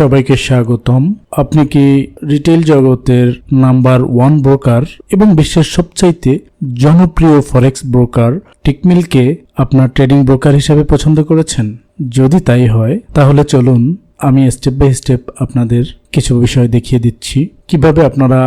সবাইকে স্বাগতম। আপনি কি রিটেল জগতের নাম্বার ওয়ান ব্রোকার এবং বিশ্বের সবচাইতে জনপ্রিয় ফরেক্স ব্রোকার টিকমিলকে আপনার ট্রেডিং ব্রোকার হিসাবে পছন্দ করেছেন? যদি তাই হয়, তাহলে চলুন আমি স্টেপ বাই স্টেপ আপনাদের কিছু বিষয় দেখিয়ে দিচ্ছি। কীভাবে আপনারা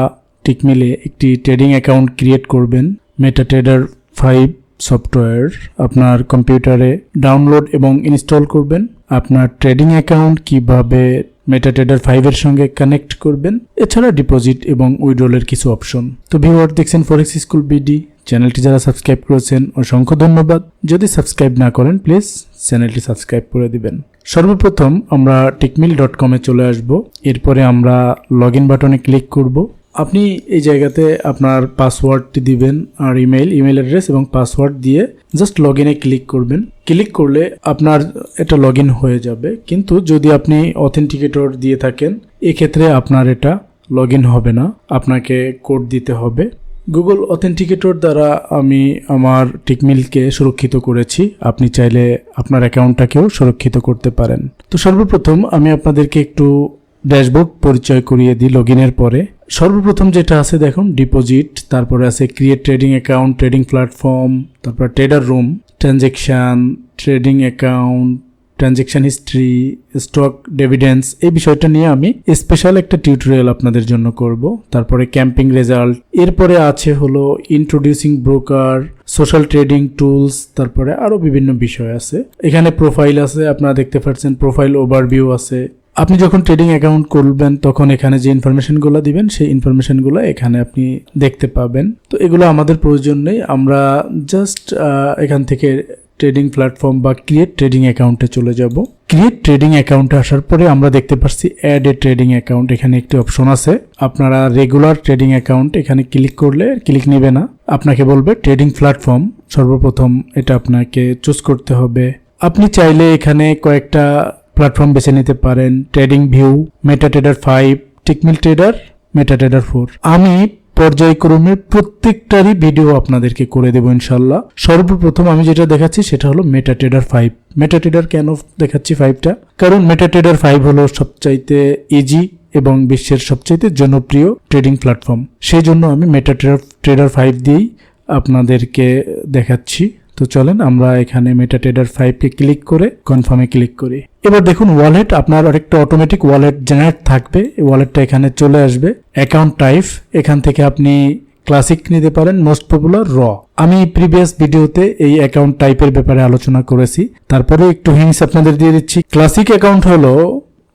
টিকমিলে একটি ট্রেডিং অ্যাকাউন্ট ক্রিয়েট করবেন? মেটা ট্রেডার ফাইভ সফটওয়্যার আপনার কম্পিউটারে ডাউনলোড এবং ইনস্টল করবেন। আপনার ট্রেডিং অ্যাকাউন্ট কীভাবে মেটাট্রেডার ফাইভের সঙ্গে কানেক্ট করবেন, এছাড়া ডিপোজিট এবং উইড্রলের কিছু অপশন। তো ভিউয়ার, দেখছেন ফরেক্স স্কুল বিডি চ্যানেলটি যারা সাবস্ক্রাইব করেছেন, অসংখ্য ধন্যবাদ। যদি সাবস্ক্রাইব না করেন, প্লিজ চ্যানেলটি সাবস্ক্রাইব করে দিবেন। সর্বপ্রথম আমরা টেকমিল ডট কমে চলে আসব। এরপরে আমরা লগ ইন বাটনে ক্লিক করব। আপনি এই জায়গাতে আপনার পাসওয়ার্ডটি দিবেন আর ইমেল ইমেল অ্যাড্রেস এবং পাসওয়ার্ড দিয়ে জাস্ট লগ ইনে ক্লিক করবেন। ক্লিক করলে আপনার এটা লগ ইন হয়ে যাবে। কিন্তু যদি আপনি অথেন্টিকেটর দিয়ে থাকেন, এক্ষেত্রে আপনার এটা লগ ইন হবে না। আপনাকে কোড দিতে হবে। গুগল অথেন্টিকেটর দ্বারা আমি আমার টিকমিলকে সুরক্ষিত করেছি। আপনি চাইলে আপনার অ্যাকাউন্টটাকেও সুরক্ষিত করতে পারেন। তো সর্বপ্রথম আমি আপনাদেরকে একটু ড্যাশবোর্ড পরিচয় করিয়ে দিই লগ ইনের পরে। সর্বপ্রথম যেটা আছে দেখুন ডিপোজিট তারপরে আছে create trading account trading platform তারপর trader room transaction trading account transaction history stock dividends এই বিষয়টা নিয়ে আমি স্পেশাল একটা টিউটোরিয়াল আপনাদের জন্য করব। তারপরে ক্যাম্পিং রেজাল্ট এরপরে আছে হলো introducing broker social trading tools তারপরে আরও বিভিন্ন বিষয় আছে। এখানে প্রোফাইল আছে, আপনারা দেখতে পাচ্ছেন প্রোফাইল ওভারভিউ আছে। আপনি যখন ট্রেডিং অ্যাকাউন্ট করবেন, তখন এখানে যে ইনফরমেশনগুলো দিবেন, সেই ইনফরমেশনগুলো এখানে আপনি দেখতে পাবেন। তো এগুলো আমাদের প্রয়োজন নেই। আমরা জাস্ট এখান থেকে ট্রেডিং প্ল্যাটফর্ম বা ক্রিয়েট ট্রেডিং অ্যাকাউন্টে চলে যাব। ক্রিয়েট ট্রেডিং অ্যাকাউন্টে আসার পরে আমরা দেখতে পাচ্ছি অ্যাড এ ট্রেডিং অ্যাকাউন্ট এখানে একটি অপশন আছে। আপনারা রেগুলার ট্রেডিং অ্যাকাউন্ট এখানে ক্লিক করলে ক্লিক নেবে না। আপনাকে বলবে ট্রেডিং প্ল্যাটফর্ম সর্বপ্রথম এটা আপনাকে চুজ করতে হবে। আপনি চাইলে এখানে কয়েকটা প্ল্যাটফর্ম বেছে নিতে পারেন trading view meta trader five Tickmill trader meta trader four আমি পর্যায়ক্রমে প্রত্যেকটারই ভিডিও আপনাদেরকে করে দেবো ইনশাল্লাহ। সর্বপ্রথম আমি যেটা দেখাচ্ছি সেটা হলো meta trader five meta trader কেন দেখাচ্ছি ফাইভটা কারণ মেটা ট্রেডার ফাইভ হলো সবচাইতে ইজি এবং বিশ্বের সবচাইতে জনপ্রিয় ট্রেডিং প্ল্যাটফর্ম সেই জন্য আমি মেটা ট্রেডার ফাইভ দিয়েই আপনাদেরকে দেখাচ্ছি। তো চলেন আমরা এখানে মেটা ট্রেডার ফাইভকে ক্লিক করে কনফার্মে ক্লিক করি। এবার দেখুন ওয়ালেট আপনার আরেকটা অটোমেটিক ওয়ালেট জেনারেট থাকবে। ওয়ালেটটা এখানে চলে আসবে। অ্যাকাউন্ট টাইপ এখান থেকে আপনি ক্লাসিক নিতে পারেন মোস্ট পপুলার র আমি প্রিভিয়াস ভিডিওতে এই অ্যাকাউন্ট টাইপের ব্যাপারে আলোচনা করেছি। তারপরে একটু হিংস আপনাদের দিয়ে দিচ্ছি। ক্লাসিক অ্যাকাউন্ট হলো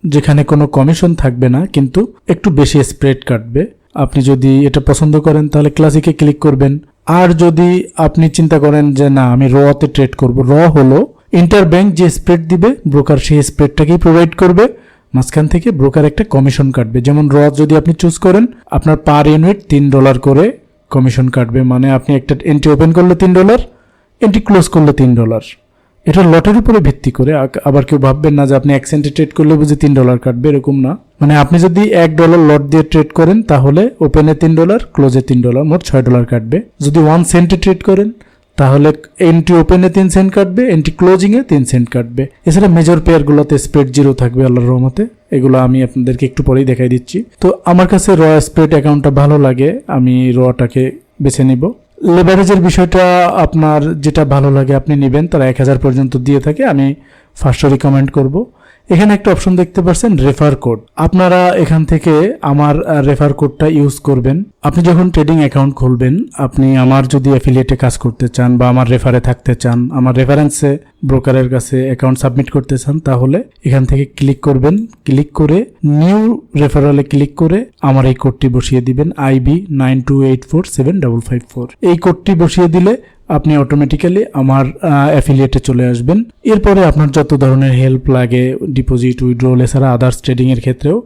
যেখানে কোনো কমিশন থাকবে না, কিন্তু একটু বেশি স্প্রেড কাটবে। আপনি যদি এটা পছন্দ করেন, তাহলে ক্লাসিকে ক্লিক করবেন। আর যদি আপনি চিন্তা করেন যে, না, আমি রতে ট্রেড করব। র হলো ইন্টার ব্যাংক যে স্প্রেড দিবে ব্রোকার সেই স্প্রেডটাকেই প্রোভাইড করবে। মাঝখান থেকে ব্রোকার একটা কমিশন কাটবে। যেমন র যদি আপনি চুজ করেন, আপনার পার ইউনিট তিন ডলার করে কমিশন কাটবে। মানে আপনি একটা এন্ট্রি ওপেন করলে তিন ডলার এন্ট্রি ক্লোজ করলে তিন ডলার এটা লটের উপরে ভিত্তি করে আবার কেউ ভাববেন না যে আপনি এক সেন্টে ট্রেড করলে বুঝি তিন ডলার কাটবে, এরকম না। মানে আপনি যদি এক ডলার লট দিয়ে ট্রেড করেন, তাহলে ওপেনে তিন ডলার ক্লোজে তিন ডলার মোট ছয় ডলার কাটবে। যদি ওয়ান সেন্টে ট্রেড করেন, তাহলে এন্ট্রি ওপেনে তিন সেন্ট কাটবে এন্ট্রি ক্লোজিংয়ে তিন সেন্ট কাটবে। এছাড়া মেজর পেয়ারগুলোতে স্প্রেড জিরো থাকবে আল্লাহর রহমতে। এগুলো আমি আপনাদেরকে একটু পরেই দেখাই দিচ্ছি। তো আমার কাছে র স্প্রেড অ্যাকাউন্টটা ভালো লাগে, আমি রটাকে বেছে নিব। লেভারেজের বিষয়টা আপনার যেটা ভালো লাগে আপনি নেবেন, তারা এক হাজার পর্যন্ত দিয়ে থাকে, আমি ফার্স্ট রিকমেন্ড করব। এখানে একটা অপশন দেখতে পাচ্ছেন রেফার কোড আপনারা এখান থেকে আমার রেফার কোডটা ইউজ করবেন। আপনি যখন ট্রেডিং অ্যাকাউন্ট খুলবেন, আপনি আমার যদি অ্যাফিলিয়েটে কাজ করতে চান বা আমার রেফারে থাকতে চান, আমার রেফারেন্সে ব্রোকারের কাছে অ্যাকাউন্ট সাবমিট করতে চান, তাহলে এখান থেকে ক্লিক করবেন। ক্লিক করে নিউ রেফারেলে ক্লিক করে আমার এই কোডটি বসিয়ে দিবেন IB nine two eight four seven double five four এই কোডটি বসিয়ে দিলে আপনি অটোমেটিক্যালি আমার অ্যাফিলিয়েটে চলে আসবেন। এরপরে আপনার যত ধরনের হেল্প লাগে ডিপোজিট উইড্রোল এছাড়া আদার্স ট্রেডিংয়ের ক্ষেত্রেও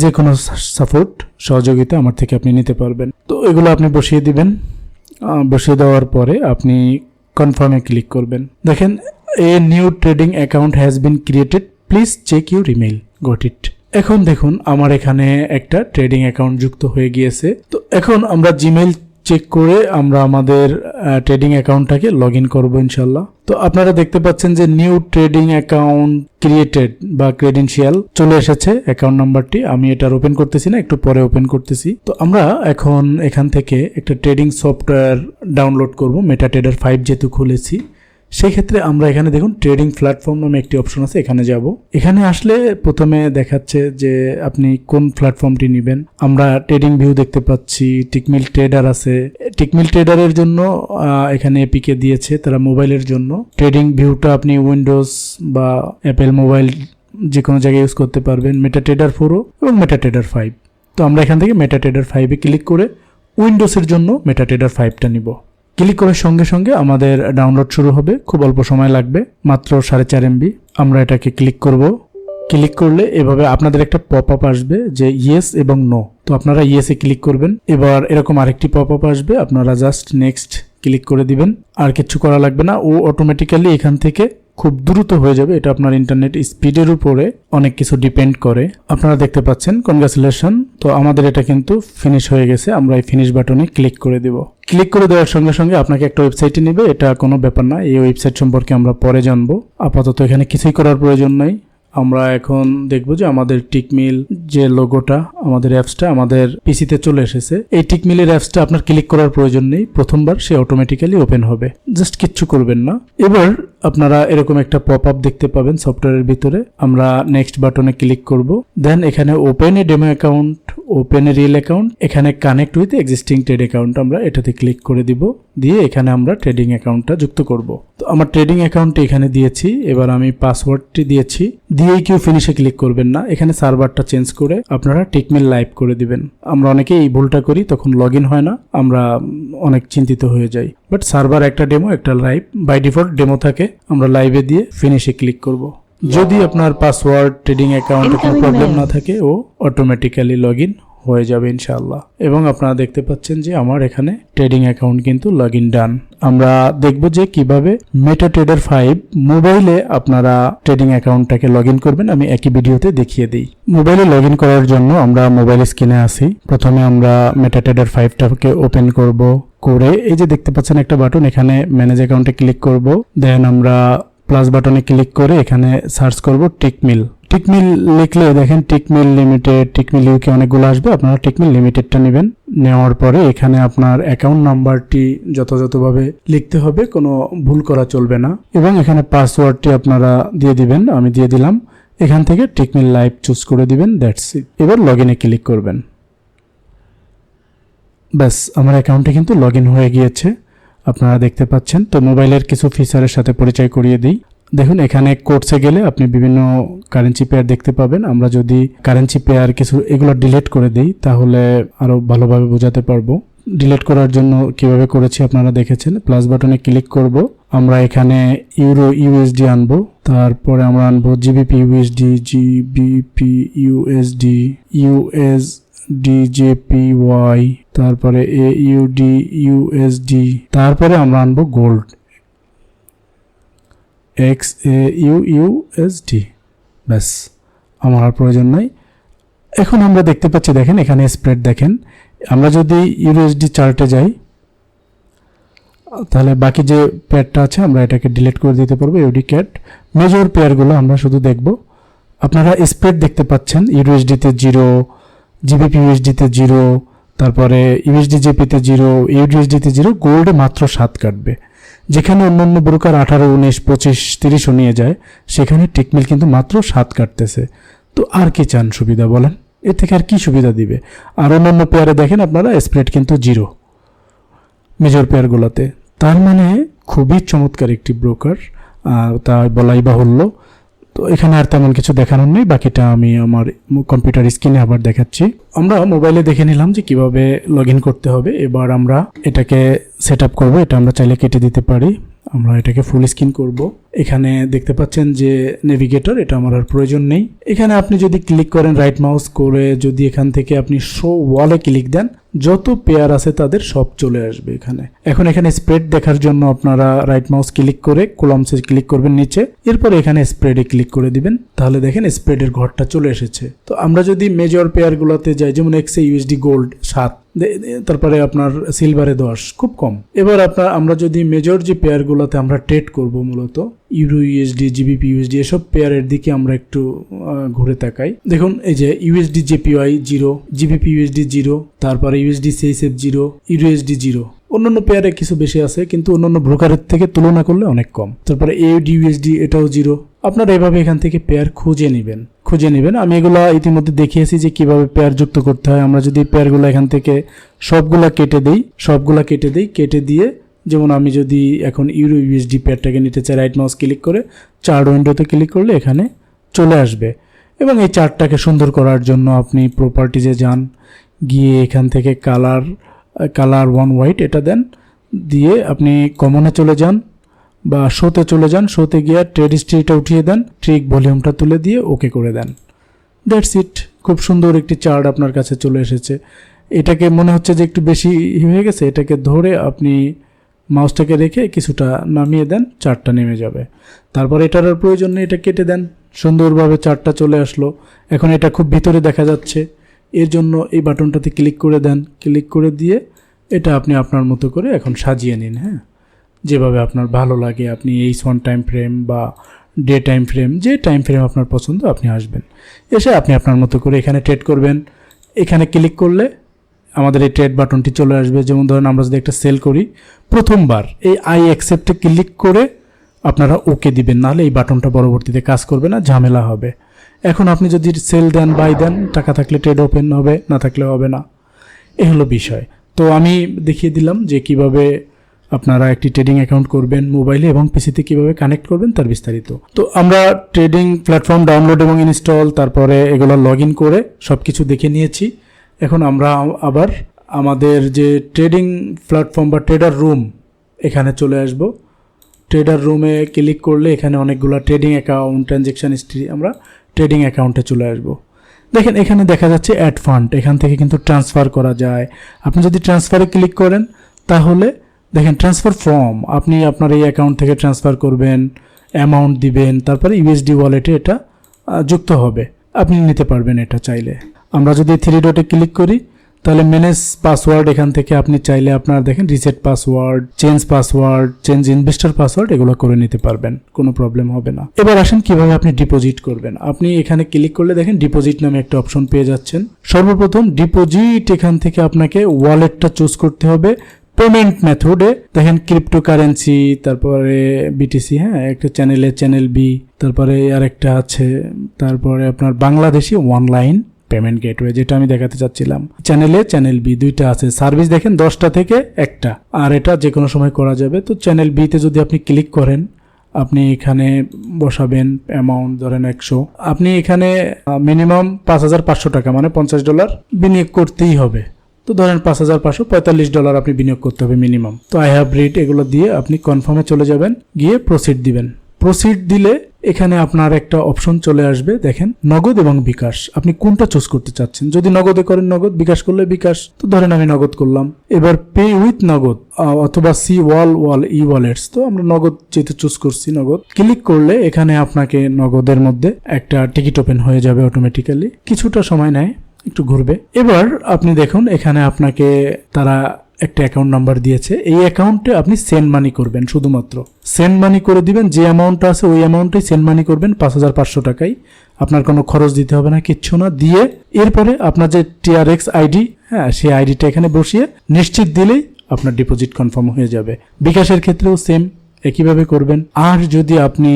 যে কোনো সাপোর্ট সহযোগিতা আমার থেকে আপনি নিতে পারবেন। তো এগুলো আপনি বসিয়ে দিবেন। বসিয়ে দেওয়ার পরে আপনি কনফার্মে ক্লিক করবেন। দেখেন a new trading account has been created please check your email got it এখন দেখুন, আমার এখানে একটা ট্রেডিং অ্যাকাউন্ট যুক্ত হয়ে গিয়েছে। তো এখন আমরা জিমেইল চেক করে আমরা আমাদের ট্রেডিং অ্যাকাউন্টটাকে লগ ইন করব ইনশাল্লাহ। তো আপনারা দেখতে পাচ্ছেন যে নিউ ট্রেডিং অ্যাকাউন্ট ক্রিয়েটেড বা ক্রেডেনশিয়াল চলে এসেছে অ্যাকাউন্ট নাম্বারটি আমি এটার ওপেন করতেছি না, একটু পরে ওপেন করতেছি। তো আমরা এখন এখান থেকে একটা ট্রেডিং সফটওয়্যার ডাউনলোড করব মেটা ট্রেডার ফাইভ যেহেতু খুলেছি। সেই ক্ষেত্রে আমরা এখানে দেখুন ট্রেডিং প্ল্যাটফর্ম নামে একটি অপশন আছে, এখানে যাব। এখানে আসলে প্রথমে দেখাচ্ছে যে আপনি কোন প্ল্যাটফর্মটি নেবেন। আমরা ট্রেডিং ভিউ দেখতে পাচ্ছি টিকমিল ট্রেডার আছে। টিকমিল ট্রেডারের জন্য এখানে এপিকে দিয়েছে তারা মোবাইলের জন্য। ট্রেডিং ভিউটা আপনি উইন্ডোজ বা অ্যাপেল মোবাইল যে কোনো জায়গায় ইউজ করতে পারবেন মেটা ট্রেডার ফোরও এবং মেটা ট্রেডার ফাইভ তো আমরা এখান থেকে মেটা ট্রেডার ফাইভে ক্লিক করে উইন্ডোজের জন্য মেটা ট্রেডার ফাইভটা নিব। ক্লিক করার সঙ্গে সঙ্গে আমাদের ডাউনলোড শুরু হবে। খুব অল্প সময় লাগবে, মাত্র সাড়ে চার এমবি আমরা এটাকে ক্লিক করব। ক্লিক করলে এভাবে আপনাদের একটা পপ আপ আসবে যে ইয়েস এবং নো তো আপনারা ইয়েসে ক্লিক করবেন। এবার এরকম আরেকটি পপ আপ আসবে, আপনারা জাস্ট নেক্সট ক্লিক করে দিবেন। আর কিছু করা লাগবে না। ও অটোমেটিক্যালি এখান থেকে খুব দ্রুত হয়ে যাবে। এটা আপনার ইন্টারনেট স্পিডের উপরে অনেক কিছু ডিপেন্ড করে। আপনারা দেখতে পাচ্ছেন কনগ্রাচুলেশন তো আমাদের এটা কিন্তু ফিনিশ হয়ে গেছে। আমরা এই ফিনিশ বাটনে ক্লিক করে দেব। ক্লিক করে দেওয়ার সঙ্গে সঙ্গে আপনাকে একটা ওয়েবসাইটে নেবে। এটা কোনো ব্যাপার না। এই ওয়েবসাইট সম্পর্কে আমরা পরে জানব। আপাতত এখানে কিছুই করার প্রয়োজন নাই। আমরা এখন দেখব যে আমাদের টিকমিল যে লোগোটা আমাদের অ্যাপসটা আমাদের পিসিতে চলে এসেছে। এই টিকমিলের অ্যাপসটা আপনার ক্লিক করার প্রয়োজন নেই। প্রথমবার সে অটোমেটিক্যালি ওপেন হবে। জাস্ট কিচ্ছু করবেন না। এবার আপনারা এরকম একটা পপ আপ দেখতে পাবেন সফটওয়্যারের ভিতরে। আমরা নেক্সট বাটনে ক্লিক করব। দেন এখানে open a demo account open a real account এখানে connect with existing trade account আমরা এটাতে ক্লিক করে দিব। দিয়ে এখানে আমরা ট্রেডিং অ্যাকাউন্টটা যুক্ত করব। তো আমার ট্রেডিং অ্যাকাউন্টটি এখানে দিয়েছি। এবার আমি পাসওয়ার্ডটি দিয়েছি। দিয়েই কেউ ফিনিশে ক্লিক করবেন না। এখানে সার্ভারটা চেঞ্জ করে আপনারা টেকমেল লাইভ করে দিবেন। আমরা অনেকে এই ভুলটা করি তখন লগ ইন হয় না। আমরা অনেক চিন্তিত হয়ে যাই। বাট সার্ভার একটা ডেমো একটা লাইভ বাই ডিফল্ট ডেমো থাকে। আমরা লাইভে দিয়ে ফিনিশে ক্লিক করব। যদি আপনার পাসওয়ার্ড ট্রেডিং অ্যাকাউন্টে কোনো প্রবলেম না থাকে ও অটোমেটিক্যালি লগ ইন হয়ে যাবে ইনশাআল্লাহ। এবং আপনারা দেখতে পাচ্ছেন যে আমার এখানে ট্রেডিং অ্যাকাউন্ট কিন্তু লগ ইন ডান আমরা দেখব যে কীভাবে মেটা ট্রেডার ফাইভ মোবাইলে আপনারা ট্রেডিং অ্যাকাউন্টটাকে লগ ইন করবেন, আমি একই ভিডিওতে দেখিয়ে দিই। মোবাইলে লগ ইন করার জন্য আমরা মোবাইল স্ক্রিনে আসি প্রথমে আমরা মেটা ট্রেডার ফাইভটাকে ওপেন করব, করে এই যে দেখতে পাচ্ছেন একটা বাটন এখানে ম্যানেজ অ্যাকাউন্টে ক্লিক করব। দেন আমরা প্লাস বাটনে ক্লিক করে এখানে সার্চ করব টিকমিল টিকমিল লিখলে দেখেন টিকমিল লিমিটেড টিকমিল ইউকে অনেকগুলো আসবে, আপনারা টিকমিল লিমিটেডটা নেবেন। নেওয়ার পরে এখানে আপনার অ্যাকাউন্ট নাম্বারটি যথাযথভাবে লিখতে হবে, কোনো ভুল করা চলবে না। এবং এখানে পাসওয়ার্ডটি আপনারা দিয়ে দিবেন, আমি দিয়ে দিলাম। এখান থেকে টিকমিল লাইভ চুজ করে দিবেন দ্যাটস ইট এবার লগ ইনে ক্লিক করবেন। ব্যাস, আমার অ্যাকাউন্টে কিন্তু লগ হয়ে গিয়েছে, আপনারা দেখতে পাচ্ছেন। তো মোবাইলের কিছু ফিচারের সাথে পরিচয় করিয়ে দিই। দেখুন, এখানে কোর্সে গেলে আপনি বিভিন্ন কারেন্সি পেয়ার দেখতে পাবেন। আমরা যদি কারেন্সি পেয়ার কিছু এগুলো ডিলিট করে দিই, তাহলে আরও ভালোভাবে বোঝাতে পারব। ডিলিট করার জন্য কীভাবে করেছি আপনারা দেখেছেন। প্লাস বাটনে ক্লিক করব। আমরা এখানে ইউরো ইউএসডি আনব। তারপরে আমরা আনব GBP USD GBP USD US D JPY তারপরে এ ইউডি ইউএসডি তারপরে আমরা আনব gold x A you USD ব্যাস, আমার আর প্রয়োজন নাই। এখন আমরা দেখতে পাচ্ছি, দেখেন, এখানে স্প্রেড দেখেন। আমরা যদি ইউএসডি চার্টে যাই, তাহলে বাকি যে পেয়ারটা আছে, আমরা এটাকে ডিলিট করে দিতে পারব ইউডি ক্যাট মেজর পেয়ারগুলো আমরা শুধু দেখব। আপনারা স্প্রেড দেখতে পাচ্ছেন ইউএসডিতে জিরো জিবিপি ইউএসডিতে জিরো তারপরে ইউএসডি জেপিতে জিরো ইউডিএসডিতে জিরো গোল্ডে মাত্র সাত কাটবে। যেখানে অন্যান্য ব্রোকার আঠারো, উনিশ, পঁচিশ, তিরিশও নিয়ে যায়, সেখানে টেকমিল কিন্তু মাত্র সাত কাটতেছে। তো আর কি চান সুবিধা বলেন? এর থেকে আর কি সুবিধা দিবে? আর অন্যান্য পেয়ারে দেখেন আপনারা, স্প্রেড কিন্তু জিরো মেজর পেয়ারগুলোতে। তার মানে খুবই চমৎকার একটি ব্রোকার তা বলাই বাহুল্য। তো এখানে আর তেমন কিছু দেখানোর নেই, বাকিটা আমি আমার কম্পিউটার স্ক্রিনে আবার দেখাচ্ছি। আমরা মোবাইলে দেখে নিলাম যে কীভাবে লগ করতে হবে। এবার আমরা এটাকে সেট আপ করব, এটা আমরা চাইলে কেটে দিতে পারি। আমরা এটাকে ফুল স্ক্রিন করব। এখানে দেখতে পাচ্ছেন যে নেভিগেটর এটা আমার আর প্রয়োজন নেই। এখানে আপনি যদি ক্লিক করেন রাইট মাউস করে যদি এখান থেকে আপনি শো ওয়ালে ক্লিক দেন, যত পেয়ার আছে তাদের সব চলে আসবে এখানে। এখন এখানে স্প্রেড দেখার জন্য আপনারা রাইট মাউস ক্লিক করে কলামসে ক্লিক করবেন নিচে। এরপর এখানে স্প্রেডে ক্লিক করে দিবেন। তাহলে দেখেন স্প্রেডের ঘরটা চলে এসেছে। তো আমরা যদি মেজর পেয়ারগুলোতে যাই, যেমন এক্সে ইউএসডি গোল্ড সাত তারপরে আপনার সিলভারে দশ, খুব কম। এবার আপনার, আমরা যদি মেজর যে পেয়ারগুলোতে আমরা ট্রেড করব মূলত ইউরো ইউএসডি জিবিপি ইউএসডি এসব পেয়ারের দিকে আমরা একটু ঘুরে তাকাই। দেখুন, এই যে USD JPY zero GBP USD zero তারপরে USD CHF zero USD zero অন্যান্য পেয়ারে কিছু বেশি আছে, কিন্তু অন্যান্য ব্রোকারের থেকে তুলনা করলে অনেক কম। তারপরে এডি ইউএসডি এটাও জিরো আপনারা এভাবে এখান থেকে পেয়ার খুঁজে নেবেন খুঁজে নেবেন। আমি এগুলা ইতিমধ্যে দেখিয়েছি যে কীভাবে পেয়ার যুক্ত করতে হয়। আমরা যদি পেয়ারগুলো এখান থেকে সবগুলা কেটে দেই, সবগুলা কেটে দেই, কেটে দিয়ে যেমন আমি যদি এখন ইউরো ইউএসডি পেয়ারটাকে নিতে চাই রাইট মাউস ক্লিক করে চার্ট উইন্ডোতে ক্লিক করলে এখানে চলে আসবে। এবং এই চার্টটাকে সুন্দর করার জন্য আপনি প্রপার্টিজে যান, গিয়ে এখান থেকে কালার কালার ওয়ান হোয়াইট এটা দেন, দিয়ে আপনি কমনে চলে যান। বা শোতে চলে যান, শোতে গিয়ে ট্রেড হিস্ট্রিটা উঠিয়ে দেন ট্রিক ভলিউমটা তুলে দিয়ে ওকে করে দেন। দ্যাটস ইট খুব সুন্দর একটি চার্ট আপনার কাছে চলে এসেছে। এটাকে মনে হচ্ছে যে একটু বেশি হয়ে গেছে, এটাকে ধরে আপনি মাউসটাকে রেখে কিছুটা নামিয়ে দেন চার্টটা নেমে যাবে। তারপর এটার আর প্রয়োজন নেই, এটা কেটে দেন। সুন্দরভাবে চার্টটা চলে আসলো। এখন এটা খুব ভিতরে দেখা যাচ্ছে। এর জন্য এই বাটনটাতে ক্লিক করে দেন। ক্লিক করে দিয়ে এটা আপনি আপনার মতো করে এখন সাজিয়ে নিন হ্যাঁ। যেভাবে আপনার ভালো লাগে, আপনি এইচ ওয়ান টাইম ফ্রেম বা ডে টাইম ফ্রেম যে টাইম ফ্রেম আপনার পছন্দ, আপনি আসবেন। এসে আপনি আপনার মতো করে এখানে ট্রেড করবেন। এখানে ক্লিক করলে আমাদের এই ট্রেড বাটনটি চলে আসবে। যেমন ধরেন আমরা যদি একটা সেল করি, প্রথমবার এই আই অ্যাকসেপ্টে ক্লিক করে আপনারা ওকে দিবেন। নাহলে এই বাটনটা পরবর্তীতে কাজ করবে না, ঝামেলা হবে। এখন আপনি যদি সেল দেন বাই দেন, টাকা থাকলে ট্রেড ওপেন হবে, না থাকলে হবে না। এ হলো বিষয়। তো আমি দেখিয়ে দিলাম যে কীভাবে আপনারা একটি ট্রেডিং অ্যাকাউন্ট করবেন মোবাইলে এবং পিসিতে কীভাবে কানেক্ট করবেন তার বিস্তারিত। তো আমরা ট্রেডিং প্ল্যাটফর্ম ডাউনলোড এবং ইনস্টল তারপরে এগুলো লগ ইন করে সব কিছু দেখে নিয়েছি। এখন আমরা আবার আমাদের যে ট্রেডিং প্ল্যাটফর্ম বা ট্রেডার রুম এখানে চলে আসব। ট্রেডার রুমে ক্লিক করলে এখানে অনেকগুলো ট্রেডিং অ্যাকাউন্ট ট্রানজেকশন হিস্ট্রি আমরা ট্রেডিং অ্যাকাউন্টে চলে আসব। দেখেন, এখানে দেখা যাচ্ছে অ্যাড ফান্ড এখান থেকে কিন্তু ট্রান্সফার করা যায়। আপনি যদি ট্রান্সফারে ক্লিক করেন, তাহলে দেখেন ট্রান্সফার ফর্ম আপনি আপনার এই অ্যাকাউন্ট থেকে ট্রান্সফার করবেন অ্যামাউন্ট দিবেন, তারপরে ইউএসডি ওয়ালেটে এটা যুক্ত হবে। আপনি নিতে পারবেন এটা চাইলে। আমরা যদি থ্রি ডটে ক্লিক করি, তাহলে ম্যানেজ পাসওয়ার্ড এখান থেকে আপনি চাইলে আপনার দেখেন reset password change password change investor password এগুলো করে নিতে পারবেন। কোনো প্রবলেম হবে না। এবার আসেন কীভাবে আপনি ডিপোজিট করবেন। আপনি এখানে ক্লিক করলে দেখেন ডিপোজিট নামে একটা অপশন পেয়ে যাচ্ছেন। সর্বপ্রথম ডিপোজিট এখান থেকে আপনাকে ওয়ালেটটা চুজ করতে হবে। পেমেন্ট মেথডে দেখেন ক্রিপ্টোকারেন্সি তারপরে বিটিসি হ্যাঁ একটা চ্যানেলে চ্যানেল বি তারপরে আর একটা আছে, তারপরে আপনার বাংলাদেশি অনলাইন পেমেন্ট গেটওয়ে যেটা আমি দেখাতে চাচ্ছিলাম। চ্যানেলে চ্যানেল বি দুইটা আছে। সার্ভিস দেখেন দশটা থেকে একটা, আর এটা যে কোনো সময় করা যাবে। তো চ্যানেল বিতে যদি আপনি ক্লিক করেন, আপনি এখানে বসাবেন অ্যামাউন্ট ধরেন একশো। আপনি এখানে মিনিমাম পাঁচ হাজার পাঁচশো টাকা মানে পঞ্চাশ ডলার বিনিয়োগ করতেই হবে। তো ধরেন পাঁচ হাজার পাঁচশো পঁয়তাল্লিশ ডলার আপনি বিনিয়োগ করতে হবে মিনিমাম। তো আই হ্যাভ রিড এগুলো দিয়ে আপনি কনফার্মে চলে যাবেন, গিয়ে প্রসিড দিবেন। প্রসিড দিলে এখানে আপনার একটা অপশন চলে আসবে, দেখেন, নগদ এবং বিকাশ। আপনি কোনটা চুজ করতে চাচ্ছেন? যদি নগদে করেন নগদ, বিকাশ করলে বিকাশ। তো ধরেন আমি নগদ করলাম। এবার পে উইথ নগদ অথবা সি ওয়াল ওয়াল ই ওয়ালেটস তো আমরা নগদ যেহেতু চুজ করছি নগদ ক্লিক করলে এখানে আপনাকে নগদের মধ্যে একটা টিকিট ওপেন হয়ে যাবে অটোমেটিক্যালি কিছুটা সময় নেয় একটু ঘুরবে। এবার আপনি দেখুন, এখানে আপনাকে তারা একটা অ্যাকাউন্ট নাম্বার দিয়েছে। এই অ্যাকাউন্টে আপনি সেন্ড মানি করবেন শুধুমাত্র। সেন্ড মানি করে দিবেন, যে অ্যামাউন্টটা আছে ওই অ্যামাউন্টেই সেন্ড মানি করবেন পাঁচ হাজার পাঁচশো টাকাই আপনার কোনো খরচ দিতে হবে না, কিচ্ছু না। দিয়ে এরপরে আপনার যে টিআরএক্স আইডি হ্যাঁ সেই আইডিটা এখানে বসিয়ে নিশ্চিত দিলেই আপনার ডিপোজিট কনফার্ম হয়ে যাবে। বিকাশের ক্ষেত্রেও সেম একইভাবে করবেন। আর যদি আপনি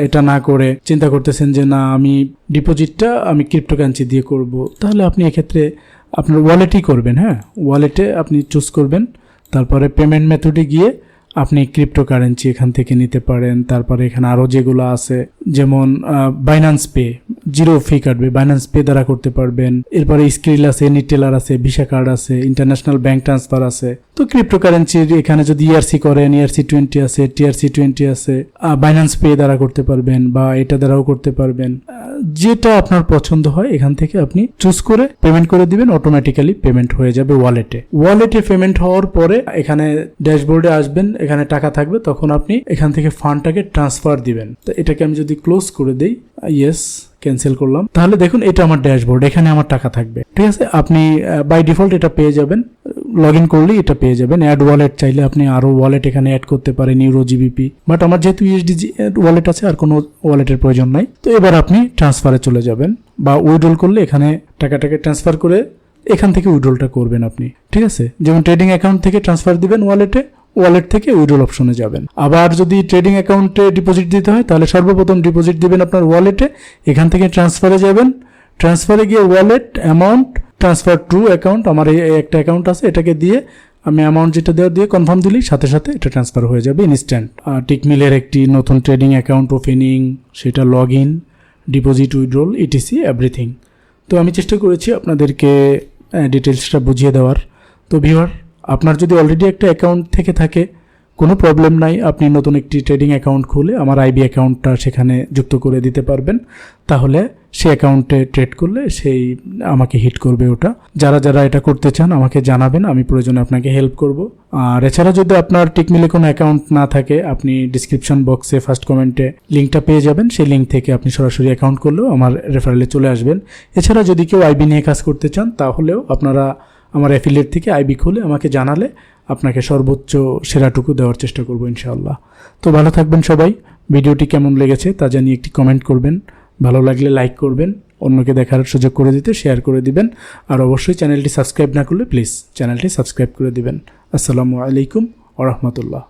এটা না করে চিন্তা করতেছেন যে, না, আমি ডিপোজিটটা আমি ক্রিপ্টোকারেন্সি দিয়ে করব। তাহলে আপনি এক্ষেত্রে আপনার ওয়ালেটই করবেন হ্যাঁ? ওয়ালেটে আপনি চুজ করবেন, তারপরে পেমেন্ট মেথডে গিয়ে আপনি ক্রিপ্টোকারেন্সি এখান থেকে নিতে পারেন। তারপরে এখানে আরও যেগুলো আছে, যেমন বাইন্যান্স পে জিরো ফি কাটবে বাইন্যান্স পে দ্বারা করতে পারবেন। এরপরে স্ক্রিল আছে নিটেলার আছে ভিসা কার্ড আছে ইন্টারন্যাশনাল ব্যাংক ট্রান্সফার আছে। তো ক্রিপ্টোকারেন্সির এখানে যদি E ইআরসি করেন ইআরসি টোয়েন্টি আছে টিআরসি টোয়েন্টি আছে বাইন্যান্স পে দ্বারা করতে পারবেন বা এটা দ্বারাও করতে পারবেন। যেটা আপনার পছন্দ হয়, এখান থেকে আপনি চুজ করে পেমেন্ট করে দিবেন অটোমেটিক্যালি পেমেন্ট হয়ে যাবে ওয়ালেটে ওয়ালেটে পেমেন্ট হওয়ার পরে এখানে ড্যাশবোর্ডে আসবেন, এখানে টাকা থাকবে, তখন আপনি এখান থেকে ফান্ডটাকে ট্রান্সফার দিবেন। তো এটাকে আমি যদি ক্লোজ করে দিই ইয়েস ক্যান্সেল করলাম। তাহলে দেখুন, এটা আমার ড্যাশবোর্ড এখানে আমার টাকা থাকবে। ঠিক আছে? আপনি বাই ডিফল্ট এটা পেয়ে যাবেন। লগ ইন করলেই এটা পেয়ে যাবেন। অ্যাড ওয়ালেট চাইলে আপনি আরও ওয়ালেট এখানে অ্যাড করতে পারেন ইউরো জিবিপি বাট আমার যেহেতু ইউএসডি ওয়ালেট আছে, আর কোনো ওয়ালেটের প্রয়োজন নাই। তো এবার আপনি ট্রান্সফারে চলে যাবেন বা উইড্রল করলে এখানে টাকাটাকে ট্রান্সফার করে এখান থেকে উইড্রলটা করবেন আপনি। ঠিক আছে? যেমন ট্রেডিং অ্যাকাউন্ট থেকে ট্রান্সফার দিবেন ওয়ালেটে ওয়ালেট থেকে উইড্রল অপশনে যাবেন। আবার যদি ট্রেডিং অ্যাকাউন্টে ডিপোজিট দিতে হয়, তাহলে সর্বপ্রথম ডিপোজিট দিবেন আপনার ওয়ালেটে এখান থেকে ট্রান্সফারে যাবেন। ট্রান্সফারে গিয়ে wallet amount transfer to account আমার এই একটা অ্যাকাউন্ট আছে, এটাকে দিয়ে আমি অ্যামাউন্ট যেটা দেওয়ার দিয়ে কনফার্ম দিলেই সাথে সাথে এটা ট্রান্সফার হয়ে যাবে ইনস্ট্যান্ট টিকমিলের একটি নতুন ট্রেডিং অ্যাকাউন্ট ওপেনিং সেটা log in deposit withdrawal ETC everything তো আমি চেষ্টা করেছি আপনাদেরকে ডিটেলসটা বুঝিয়ে দেওয়ার। তো ভিওয়ার আপনার যদি অলরেডি একটা অ্যাকাউন্ট থেকে থাকে, কোনো প্রবলেম নাই, আপনি নতুন একটি ট্রেডিং অ্যাকাউন্ট খুলে আমার আইবি অ্যাকাউন্টটা সেখানে যুক্ত করে দিতে পারবেন। তাহলে সেই অ্যাকাউন্টে ট্রেড করলে সেই আমাকে হিট করবে ওটা। যারা যারা এটা করতে চান আমাকে জানাবেন, আমি প্রয়োজনে আপনাকে হেল্প করব। আর এছাড়া যদি আপনার টিকমিলে কোনো অ্যাকাউন্ট না থাকে, আপনি ডিসক্রিপশন বক্সে ফার্স্ট কমেন্টে লিঙ্কটা পেয়ে যাবেন। সেই লিঙ্ক থেকে আপনি সরাসরি অ্যাকাউন্ট করলেও আমার রেফারেলে চলে আসবেন। এছাড়া যদি কেউ আইবি নিয়ে কাজ করতে চান, তাহলেও আপনারা আমার অ্যাফিলিয়েট থেকে আইবি খুলে আমাকে জানালে আপনাকে সর্বোচ্চ সেরাটুকু দেওয়ার চেষ্টা করব ইনশাআল্লাহ। তো ভালো থাকবেন সবাই। ভিডিওটি কেমন লেগেছে তা জানিয়ে একটি কমেন্ট করবেন। ভালো লাগলে লাইক করবেন, অন্যকে দেখার সুযোগ করে দিতে শেয়ার করে দিবেন। আর অবশ্যই চ্যানেলটি সাবস্ক্রাইব না করলে প্লিজ চ্যানেলটি সাবস্ক্রাইব করে দিবেন। আসসালামু আলাইকুম ওরহমতুল্লাহ